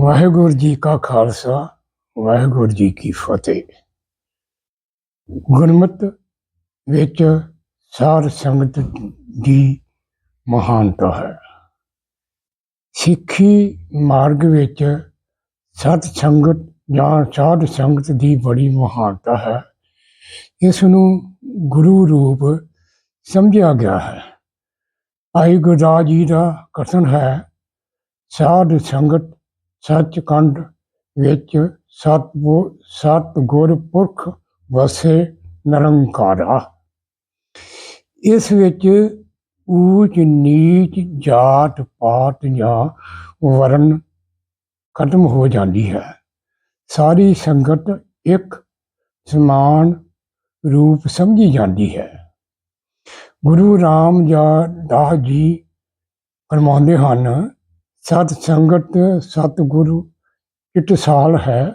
ਵਾਹਿਗੁਰੂ ਜੀ ਕਾ ਖਾਲਸਾ, ਵਾਹਿਗੁਰੂ ਜੀ ਕੀ ਫਤਿਹ। ਗੁਰਮਤ ਵਿੱਚ ਸਾਧ ਸੰਗਤ ਦੀ ਮਹਾਨਤਾ ਹੈ। ਸਿੱਖੀ ਮਾਰਗ ਵਿੱਚ ਸਤ ਸੰਗਤ ਜਾਂ ਸਾਧ ਸੰਗਤ ਦੀ ਬੜੀ ਮਹਾਨਤਾ ਹੈ। ਇਸ ਨੂੰ ਗੁਰੂ ਰੂਪ ਸਮਝਿਆ ਗਿਆ ਹੈ। ਭਾਈ ਗੁਰਦਾਸ ਜੀ ਦਾ ਕਥਨ ਹੈ, ਸਾਧ ਸੰਗਤ ਸੱਚਖੰਡ ਵਿੱਚ ਸਤਿਗੁਰ ਸਤਿਗੁਰ ਪੁਰਖ ਵਸੇ ਨਿਰੰਕਾਰਾ। ਇਸ ਵਿੱਚ ਊਚ ਨੀਚ ਜਾਤ ਪਾਤ ਜਾਂ ਵਰਨ ਖਤਮ ਹੋ ਜਾਂਦੀ ਹੈ। ਸਾਰੀ ਸੰਗਤ ਇੱਕ ਸਮਾਨ ਰੂਪ ਸਮਝੀ ਜਾਂਦੀ ਹੈ। ਗੁਰੂ ਰਾਮ ਦਾਸ ਜੀ ਫਰਮਾਉਂਦੇ ਹਨ ਸਤ ਸੰਗਤ ਸਤਿਗੁਰੂ ਇਤਸਾਲ ਹੈ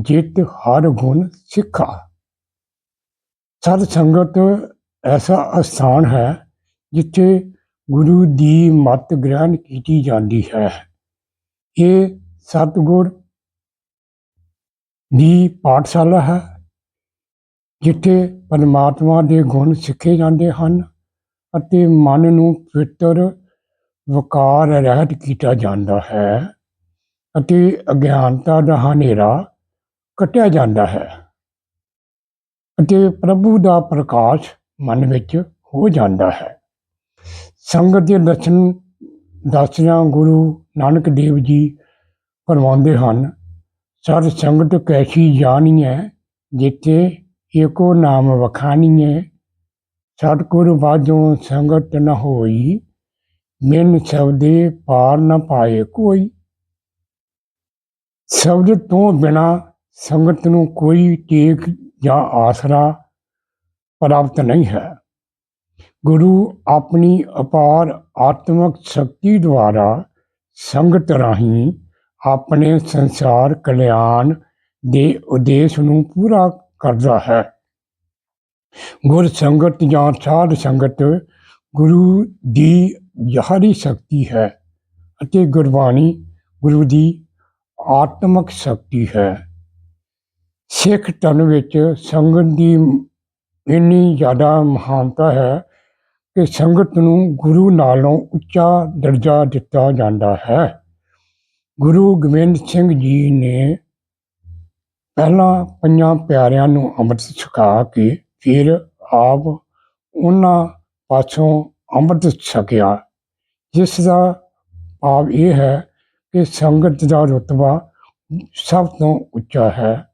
ਜਿਤ ਹਰ ਗੁਣ ਸਿੱਖਾ। ਸਤ ਸੰਗਤ ਐਸਾ ਅਸਥਾਨ ਹੈ ਜਿੱਥੇ ਗੁਰੂ ਦੀ ਮਤ ਗ੍ਰਹਿਣ ਕੀਤੀ ਜਾਂਦੀ ਹੈ। ਇਹ ਸਤਿਗੁਰ ਦੀ ਪਾਠਸ਼ਾਲਾ ਹੈ ਜਿੱਥੇ ਪਰਮਾਤਮਾ ਦੇ ਗੁਣ ਸਿੱਖੇ ਜਾਂਦੇ ਹਨ ਅਤੇ ਮਨ ਨੂੰ ਪਵਿੱਤਰ ਵਕਾਰ ਰਹਿਤ ਕੀਤਾ ਜਾਂਦਾ ਹੈ ਅਤੇ ਅਗਿਆਨਤਾ ਦਾ ਹਨੇਰਾ ਕੱਟਿਆ ਜਾਂਦਾ ਹੈ ਅਤੇ ਪ੍ਰਭੂ ਦਾ ਪ੍ਰਕਾਸ਼ ਮਨ ਵਿੱਚ ਹੋ ਜਾਂਦਾ ਹੈ। ਸੰਗਤ ਦੇ ਦਰਸ਼ਨ ਦੱਸਦਿਆਂ ਗੁਰੂ ਨਾਨਕ ਦੇਵ ਜੀ ਫਰਮਾਉਂਦੇ ਹਨ, ਸਰ ਸੰਗਤ ਕੈਸੀ ਜਾਣੀ ਹੈ ਜਿੱਥੇ ਏਕੋ ਨਾਮ ਵਖਾਣੀਐ ਸਤਿਗੁਰ ਬਾਝੋਂ ਸੰਗਤ ਨ ਹੋਈ ਮਿਨ ਸ਼ਬਦੇ ਪਾਰ ਨਾ ਪਾਏ ਕੋਈ। ਸ਼ਬਦ ਤੋਂ ਬਿਨਾ ਸੰਗਤ ਨੂੰ ਕੋਈ ਟੇਕ ਜਾਂ ਆਸਰਾ ਪ੍ਰਾਪਤ ਨਹੀਂ ਹੈ। ਗੁਰੂ ਆਪਣੀ ਅਪਾਰ ਆਤਮਿਕ ਸ਼ਕਤੀ ਦੁਆਰਾ ਸੰਗਤ ਰਾਹੀਂ ਆਪਣੇ ਸੰਸਾਰ ਕਲਿਆਣ ਦੇ ਉਦੇਸ਼ ਨੂੰ ਪੂਰਾ ਕਰਦਾ ਹੈ। ਗੁਰ ਸੰਗਤ ਜਾਂ ਸਾਧ ਸੰਗਤ ਗੁਰੂ ਦੀ ਯਾਰੀ ਸ਼ਕਤੀ ਹੈ ਅਤੇ ਗੁਰਬਾਣੀ ਗੁਰੂ ਦੀ ਆਤਮਿਕ ਸ਼ਕਤੀ ਹੈ। ਸਿੱਖ ਧਰਮ ਵਿੱਚ ਸੰਗਤ ਦੀ ਇੰਨੀ ਜ਼ਿਆਦਾ ਮਹਾਨਤਾ ਹੈ ਕਿ ਸੰਗਤ ਨੂੰ ਗੁਰੂ ਨਾਲੋਂ ਉੱਚਾ ਦਰਜਾ ਦਿੱਤਾ ਜਾਂਦਾ ਹੈ। ਗੁਰੂ ਗੋਬਿੰਦ ਸਿੰਘ ਜੀ ਨੇ ਪਹਿਲਾਂ ਪੰਜਾਂ ਪਿਆਰਿਆਂ ਨੂੰ ਅੰਮ੍ਰਿਤ ਛਕਾ ਕੇ ਫਿਰ ਆਪ ਉਹਨਾਂ ਪਾਸੋਂ ਅੰਮ੍ਰਿਤ ਛਕਿਆ। ਜਿਸ ਦਾ ਭਾਵ ਇਹ ਹੈ ਕਿ ਸੰਗਤ ਦਾ ਰੁਤਬਾ ਸਭ ਤੋਂ ਉੱਚਾ ਹੈ।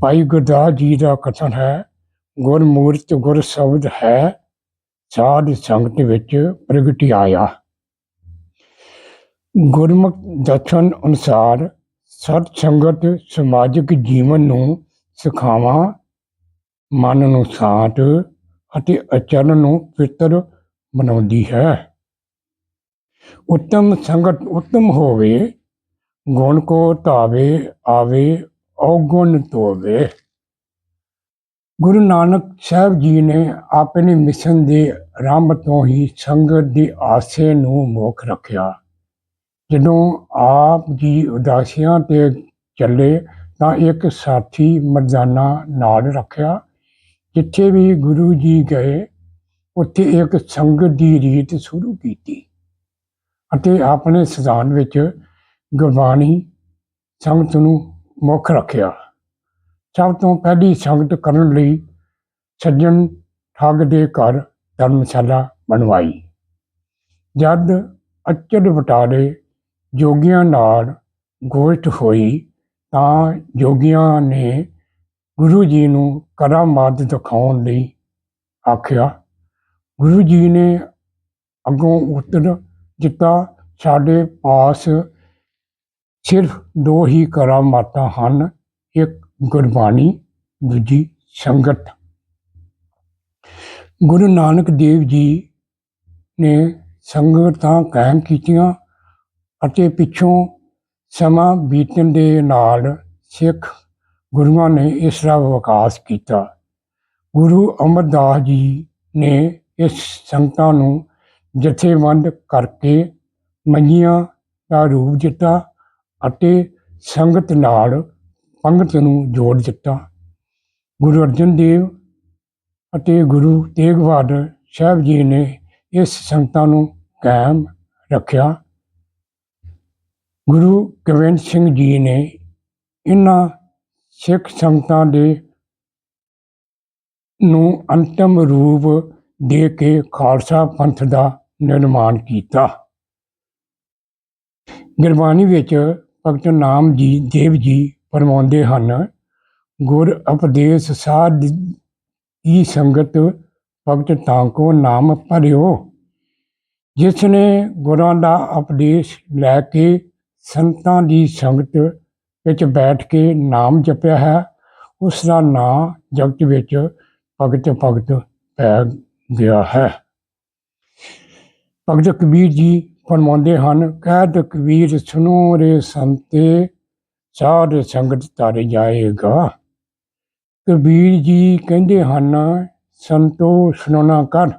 ਭਾਈ ਗੁਰਦਾਸ ਜੀ ਦਾ ਕਥਨ ਹੈ, ਗੁਰਮੂਰਤ ਗੁਰ ਸ਼ਬਦ ਹੈ, ਸਾਧ ਸੰਗਤ ਵਿੱਚ ਪ੍ਰਗਟੀ ਆਇਆ। ਗੁਰਮੁਖ ਦਰਸ਼ਨ ਅਨੁਸਾਰ ਸਤ ਸੰਗਤ ਸਮਾਜਿਕ ਜੀਵਨ ਨੂੰ ਸਿਖਾਵਾਂ, ਮਨ ਨੂੰ ਸ਼ਾਂਤ ਅਤੇ ਅਚਰਨ ਨੂੰ ਪਵਿੱਤਰ ਬਣਾਉਂਦੀ ਹੈ। ਉੱਤਮ ਸੰਗਤ ਉੱਤਮ ਹੋਵੇ, ਗੁਣ ਕੋ ਧਾਵੇ, ਆਵੇ, ਔਗੁਣ ਤੋਵੇ ਗੁਰੂ ਨਾਨਕ ਸਾਹਿਬ ਜੀ ਨੇ ਆਪਣੇ ਮਿਸ਼ਨ ਦੇ ਆਰੰਭ ਤੋਂ ਹੀ ਸੰਗਤ ਦੀ ਆਸੇ ਨੂੰ ਮੁੱਖ ਰੱਖਿਆ। ਜਦੋਂ ਆਪ ਜੀ ਉਦਾਸੀਆਂ ਤੇ ਚੱਲੇ ਤਾਂ ਇੱਕ ਸਾਥੀ ਮਰਦਾਨਾ ਨਾਲ ਰੱਖਿਆ। ਜਿੱਥੇ ਵੀ ਗੁਰੂ ਜੀ ਗਏ, ਉੱਥੇ ਇੱਕ ਸੰਗਤ ਦੀ ਰੀਤ ਸ਼ੁਰੂ ਕੀਤੀ। ਅਤੇ ਆਪਣੇ ਸਿਧਾਂਤ ਵਿੱਚ ਗੁਰਬਾਣੀ ਸੰਗਤ ਨੂੰ ਮੁੱਖ ਰੱਖਿਆ। ਸਭ ਤੋਂ ਪਹਿਲੀ ਸੰਗਤ ਕਰਨ ਲਈ ਸੱਜਣ ਠੱਗ ਦੇ ਘਰ ਧਰਮਸ਼ਾਲਾ ਬਣਵਾਈ। ਜਦ ਅਚਲ ਵਟਾਰੇ ਜੋਗੀਆਂ ਨਾਲ ਗੋਸ਼ਟ ਹੋਈ ਤਾਂ ਜੋਗੀਆਂ ਨੇ ਗੁਰੂ ਜੀ ਨੂੰ ਕਰਾਮਾਤ ਦਿਖਾਉਣ ਲਈ ਆਖਿਆ। ਗੁਰੂ ਜੀ ਨੇ ਅੱਗੋਂ ਉੱਤਰ ਦਿੱਤਾ ਸਾਡੇ ਪਾਸ ਸਿਰਫ ਦੋ ਹੀ ਕਰਾਮਾਤਾਂ ਹਨ, ਇੱਕ ਗੁਰਬਾਣੀ, ਦੂਜੀ ਸੰਗਤ। ਗੁਰੂ ਨਾਨਕ ਦੇਵ ਜੀ ਨੇ ਸੰਗਤਾਂ ਕਾਇਮ ਕੀਤੀਆਂ ਅਤੇ ਪਿੱਛੋਂ ਸਮਾਂ ਬੀਤਣ ਦੇ ਨਾਲ ਸਿੱਖ ਗੁਰੂਆਂ ਨੇ ਇਸ ਦਾ ਵਿਕਾਸ ਕੀਤਾ। ਗੁਰੂ ਅਮਰਦਾਸ ਜੀ ਨੇ ਇਸ ਸੰਗਤਾਂ ਨੂੰ ਜਥੇਬੰਦ ਕਰਕੇ ਮੰਗੀਆਂ ਦਾ ਰੂਪ ਦਿੱਤਾ ਅਤੇ ਸੰਗਤ ਨਾਲ ਪੰਗਤ ਨੂੰ ਜੋੜ ਦਿੱਤਾ। ਗੁਰੂ ਅਰਜਨ ਦੇਵ ਅਤੇ ਗੁਰੂ ਤੇਗ ਬਹਾਦਰ ਸਾਹਿਬ ਜੀ ਨੇ ਇਸ ਸੰਗਤਾਂ ਨੂੰ ਕਾਇਮ ਰੱਖਿਆ। ਗੁਰੂ ਗੋਬਿੰਦ ਸਿੰਘ ਜੀ ਨੇ ਇਹਨਾਂ ਸਿੱਖ ਸੰਗਤਾਂ ਦੇ ਨੂੰ ਅੰਤਮ ਰੂਪ ਦੇ ਕੇ ਖਾਲਸਾ ਪੰਥ ਦਾ ਨਿਰਮਾਣ ਕੀਤਾ। ਗੁਰਬਾਣੀ ਵਿੱਚ ਭਗਤ ਨਾਮ ਜੀ, ਦੇਵ ਜੀ ਫਰਮਾਉਂਦੇ ਹਨ, ਗੁਰ ਉਪਦੇਸ਼ ਸਾਧ ਦੀ ਸੰਗਤ ਭਗਤ ਤਾਂ ਕੋ ਨਾਮ ਭਰਿਓ। ਜਿਸ ਨੇ ਗੁਰਾਂ ਦਾ ਉਪਦੇਸ਼ ਲੈ ਕੇ ਸੰਤਾਂ ਦੀ ਸੰਗਤ ਵਿੱਚ ਬੈਠ ਕੇ ਨਾਮ ਜਪਿਆ ਹੈ, ਉਸ ਦਾ ਨਾਂ ਜਗਤ ਵਿੱਚ ਭਗਤ ਭਗਤ ਪੈ ਗਿਆ ਹੈ। ਭਗਤ ਕਬੀਰ ਜੀ ਫਰਮਾਉਂਦੇ ਹਨ ਕਹਿਤ ਕਬੀਰ ਸੁਨੋ ਰੇ ਸੰਤੇ ਸਾਧ ਸੰਗਤ ਤਰ ਜਾਏਗਾ। ਕਬੀਰ ਜੀ ਕਹਿੰਦੇ ਹਨ ਸੰਤੋ ਸੁਣਨਾ ਕਰ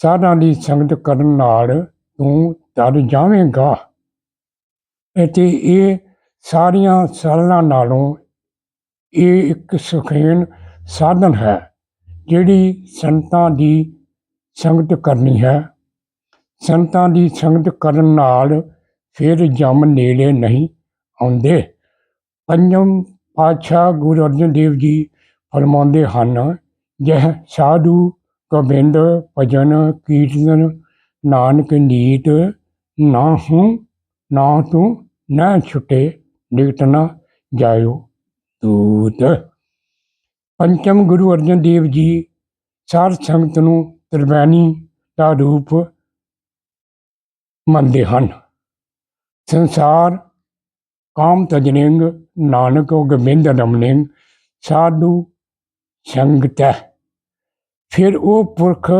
ਸਾਧਾਂ ਦੀ ਸੰਗਤ ਕਰਨ ਨਾਲ ਤੂੰ ਤਰ ਜਾਵੇਂਗਾ। ਅਤੇ ਇਹ ਸਾਰੀਆਂ ਸਾਲਾਂ ਨਾਲੋਂ ਇਹ ਇੱਕ ਸੁਖੇਨ ਸਾਧਨ ਹੈ, ਜਿਹੜੀ ਸੰਤਾਂ ਦੀ ਸੰਗਤ ਕਰਨੀ ਹੈ। ਸੰਤਾਂ ਦੀ ਸੰਗਤ ਕਰਨ ਨਾਲ ਫਿਰ ਜਮ ਨੇੜੇ ਨਹੀਂ ਆਉਂਦੇ। ਪੰਜਮ ਪਾਤਸ਼ਾਹ ਗੁਰੂ ਅਰਜਨ ਦੇਵ ਜੀ ਫਰਮਾਉਂਦੇ ਹਨ, ਜਹ ਸਾਧੂ ਗੋਬਿੰਦ ਭਜਨ ਕੀਰਤਨ, ਨਾਨਕ ਨੀਤ ਨਾ ਹੂੰ ਨਾ ਤੂੰ ਨਾ ਛੁਟੇ ਨਿਕਟ ਜਾਇਓ ਦੂਤ। ਪੰਚਮ ਗੁਰੂ ਅਰਜਨ ਦੇਵ ਜੀ ਸਾਧ ਸੰਗਤ ਨੂੰ ਤ੍ਰਿਵੈਣੀ ਦਾ ਰੂਪ ਮੰਨਦੇ ਹਨ। ਸੰਸਾਰ ਕਾਮ ਤਜਨਿੰਗ ਨਾਨਕ ਗੋਬਿੰਦ ਰਮਨਿੰਗ ਸਾਧੂ ਸੰਗਤ ਹੈ ਫਿਰ ਉਹ ਪੁਰਖ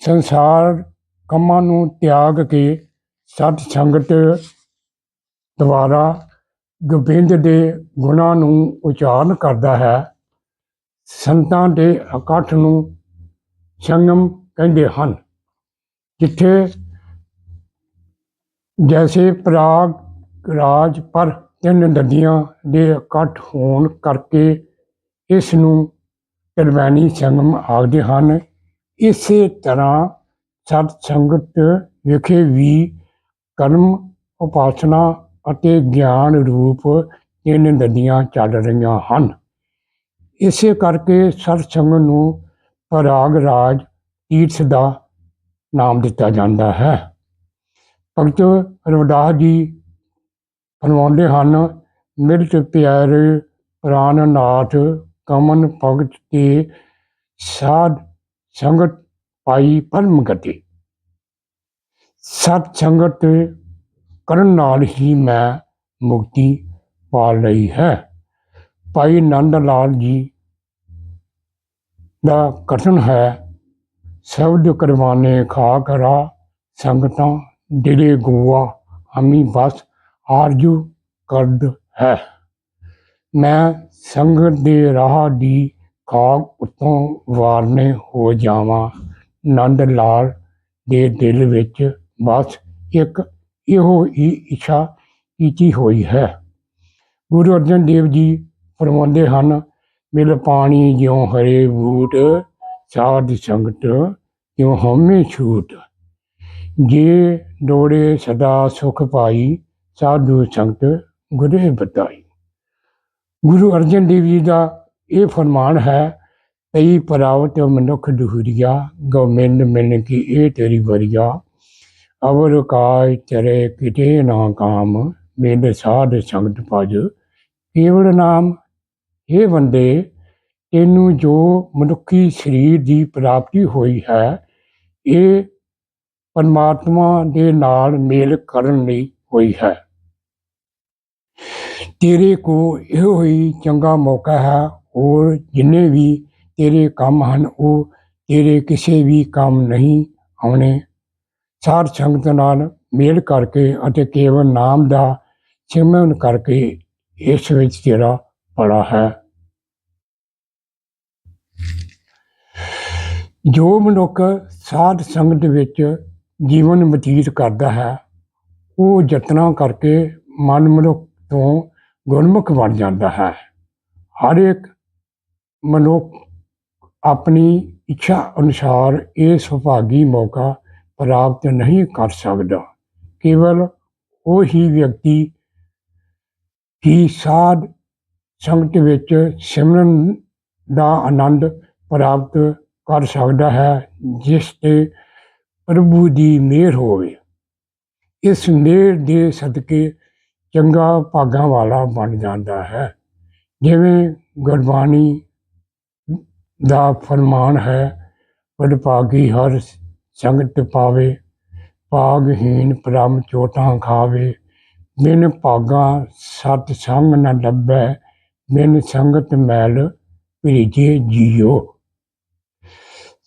ਸੰਸਾਰ ਕੰਮਾਂ ਨੂੰ ਤਿਆਗ ਕੇ ਸਤ ਸੰਗਤ ਦੁਆਰਾ ਗੋਬਿੰਦ ਦੇ ਗੁਣਾਂ ਨੂੰ ਉਚਾਰਨ ਕਰਦਾ ਹੈ। ਸੰਤਾਂ ਦੇ ਇਕੱਠ ਨੂੰ ਸੰਗਮ ਕਹਿੰਦੇ ਹਨ, ਜਿੱਥੇ ਜੈਸੇ ਪ੍ਰਾਗ ਰਾਜ ਪਰ ਤਿੰਨ ਨਦੀਆਂ ਦੇ ਇਕੱਠ ਹੋਣ ਕਰਕੇ ਇਸ ਨੂੰ ਤਰਵੈਣੀ ਸੰਗਮ ਆਖਦੇ ਹਨ। ਇਸੇ ਤਰ੍ਹਾਂ ਸਤ ਸੰਗਤ ਵਿਖੇ ਵੀ ਕਰਮ, ਉਪਾਸਨਾ ਅਤੇ ਗਿਆਨ ਰੂਪ ਤਿੰਨ ਨਦੀਆਂ ਚੱਲ ਰਹੀਆਂ ਹਨ। ਇਸੇ ਕਰਕੇ ਸਤ ਸੰਗਤ ਨੂੰ ਪਰਾਗ ਰਾਜ ਤੀਰਥ ਦਾ ਨਾਮ ਦਿੱਤਾ ਜਾਂਦਾ ਹੈ। ਭਗਤ ਰਵਿਦਾਸ ਜੀ ਫਰਮਾਉਂਦੇ ਹਨ ਮਿਰਤ ਪਿਆਰੇ ਪ੍ਰਾਨਨਾਥ ਕਮਨ ਭਗਤ ਤੇ ਸਾਧ ਸੰਗਤ ਪਾਈ ਪਰਮ ਗਤੀ। ਸਤ ਸੰਗਤ ਕਰਨ ਨਾਲ ਹੀ ਮੈਂ ਮੁਕਤੀ ਪਾ ਲਈ ਹੈ। ਭਾਈ ਨੰਦ ਲਾਲ ਜੀ ਦਾ ਕਥਨ ਹੈ, ਸ਼ਬਦ ਕਰਵਾਨੇ ਖਾ ਕਰਾ ਸੰਗਤਾਂ ਦਿਲੇ ਗੋਆ ਹਮੀ ਬਸ ਆਰਜੂ ਕਰਦ ਹੈ। ਮੈਂ ਸੰਗਤ ਦੇ ਰਾਹ ਦੀ ਖਾਕ ਉਤੋਂ ਵਾਰਨੇ ਹੋ ਜਾਵਾਂ। ਨੰਦ ਲਾਲ ਦੇ ਦਿਲ ਵਿੱਚ ਬਸ ਇੱਕ ਇਹੋ ਹੀ ਇੱਛਾ ਕੀਤੀ ਹੋਈ ਹੈ। ਗੁਰੂ ਅਰਜਨ ਦੇਵ ਜੀ ਫਰਮਾਉਂਦੇ ਹਨ, ਮਿਲ ਪਾਣੀ ਜਿਉ ਹਰੇ ਬੂਟ, ਸਾਧ ਸੰਗਤ ਕਿਉ ਹਮੇ ਛੂਟ। ਜੇ ਡੋੜੇ ਸਦਾ ਸੁਖ ਪਾਈ, ਸਾਧੂ ਸੰਗਤ ਗੁਰੇ ਬਤਾਈ ਗੁਰੂ ਅਰਜਨ ਦੇਵ ਜੀ ਦਾ ਇਹ ਫਰਮਾਨ ਹੈ, ਤਈ ਪਰਾਵਤ ਮਨੁੱਖ ਦੁਹਰੀਆ ਗੋਮਿੰਦ ਮਿਲਨ ਕੀ ਇਹ ਤੇਰੀ ਵਰੀਆ। ਅਵਰ ਕਾਇ ਤੇਰੇ ਕਿਤੇ ਨਾ ਕਾਮ ਮੇਦ ਸਾਧ ਸੰਗਤ ਭਜ। ਕੇਵਲ ਨਾਮ ਇਹ ਬੰਦੇ, ਤੈਨੂੰ ਜੋ ਮਨੁੱਖੀ ਸਰੀਰ ਦੀ ਪ੍ਰਾਪਤੀ ਹੋਈ ਹੈ, ਇਹ ਪਰਮਾਤਮਾ ਦੇ ਨਾਲ ਮੇਲ ਕਰਨ ਲਈ ਹੋਈ ਹੈ। ਤੇਰੇ ਕੋ ਇਹੋ ਹੀ ਚੰਗਾ ਮੌਕਾ ਹੈ, ਹੋਰ ਜਿੰਨੇ ਵੀ ਤੇਰੇ ਕੰਮ ਹਨ, ਉਹ ਤੇਰੇ ਕਿਸੇ ਵੀ ਕੰਮ ਨਹੀਂ ਆਉਣੇ। ਸਾਧ ਸੰਗਤ ਨਾਲ ਮੇਲ ਕਰਕੇ ਅਤੇ ਕੇਵਲ ਨਾਮ ਦਾ ਸਿਮਰਨ ਕਰਕੇ ਇਸ ਵਿੱਚ ਤੇਰਾ ਭਲਾ ਹੈ। ਜੋ ਮਨੁੱਖ ਸਾਧ ਸੰਗਤ ਵਿੱਚ ਜੀਵਨ ਬਤੀਤ ਕਰਦਾ ਹੈ, ਉਹ ਯਤਨਾਂ ਕਰਕੇ ਮਨ ਮਨੁੱਖ ਤੋਂ ਗੁਰਮੁਖ ਬਣ ਜਾਂਦਾ ਹੈ। ਹਰ ਇੱਕ ਮਨੁੱਖ ਆਪਣੀ ਇੱਛਾ ਅਨੁਸਾਰ ਇਹ ਸੁਭਾਗੀ ਮੌਕਾ ਪ੍ਰਾਪਤ ਨਹੀਂ ਕਰ ਸਕਦਾ। ਕੇਵਲ ਉਹ ਹੀ ਵਿਅਕਤੀ ਹੀ ਸਾਧ ਸੰਗਤ ਵਿੱਚ ਸਿਮਰਨ ਦਾ ਆਨੰਦ ਪ੍ਰਾਪਤ ਕਰ ਸਕਦਾ ਹੈ, ਜਿਸ ਤੇ ਪ੍ਰਭੂ ਦੀ ਮਿਹਰ ਹੋਵੇ। ਇਸ ਮਿਹਰ ਦੇ ਸਦਕੇ ਚੰਗਾ ਭਾਗਾਂ ਵਾਲਾ ਬਣ ਜਾਂਦਾ ਹੈ। ਜਿਵੇਂ ਗੁਰਬਾਣੀ ਦਾ ਫਰਮਾਨ ਹੈ ਵਡਭਾਗੀ ਹਰ ਸੰਗਤ ਪਾਵੇ ਭਾਗਹੀਨ ਪ੍ਰਮ ਚੋਟਾਂ ਖਾਵੇ। ਬਿਨ ਭਾਗਾ ਸਤ ਸੰਗ ਨ ਲੱਭੈ, ਬਿਨ ਸੰਗਤ ਮੈਲ ਭਰੀਜੇ ਜੀਓ।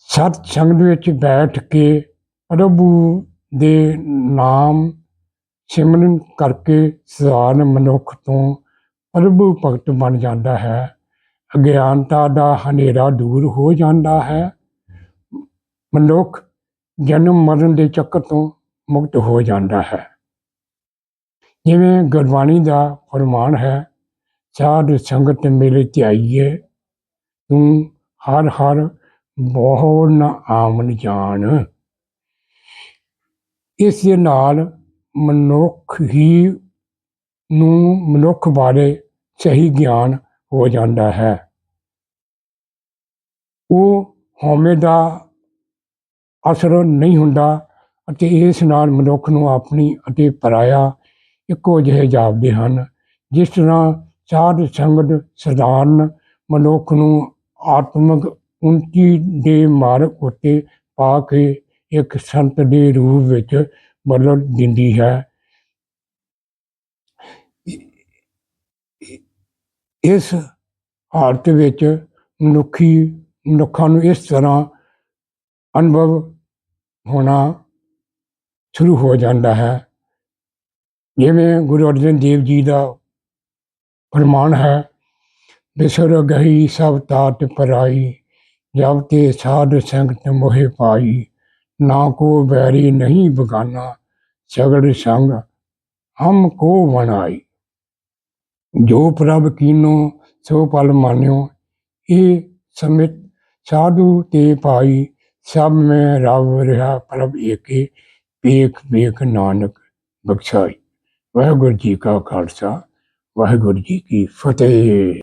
ਸਤ ਸੰਗਤ ਵਿੱਚ ਬੈਠ ਕੇ ਪ੍ਰਭੂ ਦੇ ਨਾਮ ਸਿਮਰਨ ਕਰਕੇ ਸਧਾਰਨ ਮਨੁੱਖ ਤੋਂ ਪ੍ਰਭੂ ਭਗਤ ਬਣ ਜਾਂਦਾ ਹੈ। ਅਗਿਆਨਤਾ ਦਾ ਹਨੇਰਾ ਦੂਰ ਹੋ ਜਾਂਦਾ ਹੈ। ਮਨੁੱਖ ਜਨਮ ਮਰਨ ਦੇ ਚੱਕਰ ਤੋਂ ਮੁਕਤ ਹੋ ਜਾਂਦਾ ਹੈ। ਜਿਵੇਂ ਗੁਰਬਾਣੀ ਦਾ ਫਰਮਾਨ ਹੈ, ਸਾਧ ਸੰਗਤ ਮਿਲ ਧਿਆਈਏ, ਤੂੰ ਹਰ ਹਰ ਬਹੁ ਨਾ ਆਮਨ ਜਾਣ। ਇਸ ਦੇ ਨਾਲ ਮਨੁੱਖ ਹੀ ਨੂੰ ਮਨੁੱਖ ਬਾਰੇ ਸਹੀ ਗਿਆਨ ਹੋ ਜਾਂਦਾ ਹੈ। ਉਹ ਹਉਮੈ ਦਾ ਅਸਰ ਨਹੀਂ ਹੁੰਦਾ ਅਤੇ ਇਸ ਨਾਲ ਮਨੁੱਖ ਨੂੰ ਆਪਣੀ ਅਤੇ ਪਰਾਇਆ ਇੱਕੋ ਜਿਹੇ ਜਾਪਦੇ ਹਨ, ਜਿਸ ਤਰ੍ਹਾਂ ਸਾਧ ਸੰਗਤ ਸਧਾਰਨ ਮਨੁੱਖ ਨੂੰ ਆਤਮਿਕ ਉੱਨਤੀ ਦੇ ਮਾਰਗ ਉੱਤੇ ਪਾ ਕੇ ਇੱਕ ਸੰਤ ਦੇ ਰੂਪ ਵਿੱਚ ਬਦਲ ਦਿੰਦੀ ਹੈ। ਇਸ ਹਾਲਤ ਵਿੱਚ ਮਨੁੱਖੀ, ਮਨੁੱਖਾਂ ਨੂੰ ਇਸ ਤਰ੍ਹਾਂ ਅਨੁਭਵ ਹੋਣਾ ਸ਼ੁਰੂ ਹੋ ਜਾਂਦਾ ਹੈ। ਜਿਵੇਂ ਗੁਰੂ ਅਰਜਨ ਦੇਵ ਜੀ ਦਾ ਫਰਮਾਨ ਹੈ, ਬਿਸਰ ਗਹੀ ਸਭ ਤਾਟ ਪਰਾਈ, ਜਬ ਤੇ ਸਾਧ ਸੰਗਤ ਮੋਹਿ ਪਾਈ। ਨਾ ਕੋ ਬੈਰੀ ਨਹੀਂ ਬਗਾਨਾ, ਸਗੜ ਸੰਗ ਹਮ ਕੋ ਬਣਾਈ। ਜੋ ਪ੍ਰਭ ਕੀਨੋ, ਸੋ ਪਲ ਮਾਨਿਓ, ਇਹ ਸਮਿਤ ਸਾਧੂ ਤੇ ਭਾਈ, ਸਭ ਮੈਂ ਰਵ ਰਿਹਾ ਪ੍ਰਭ ਏਕੇ, ਵੇਖ ਵੇਖ ਨਾਨਕ ਬਖਸ਼ਾਈ। ਵਾਹਿਗੁਰੂ ਜੀ ਕਾ ਖਾਲਸਾ, ਵਾਹਿਗੁਰੂ ਜੀ ਕੀ ਫਤਿਹ।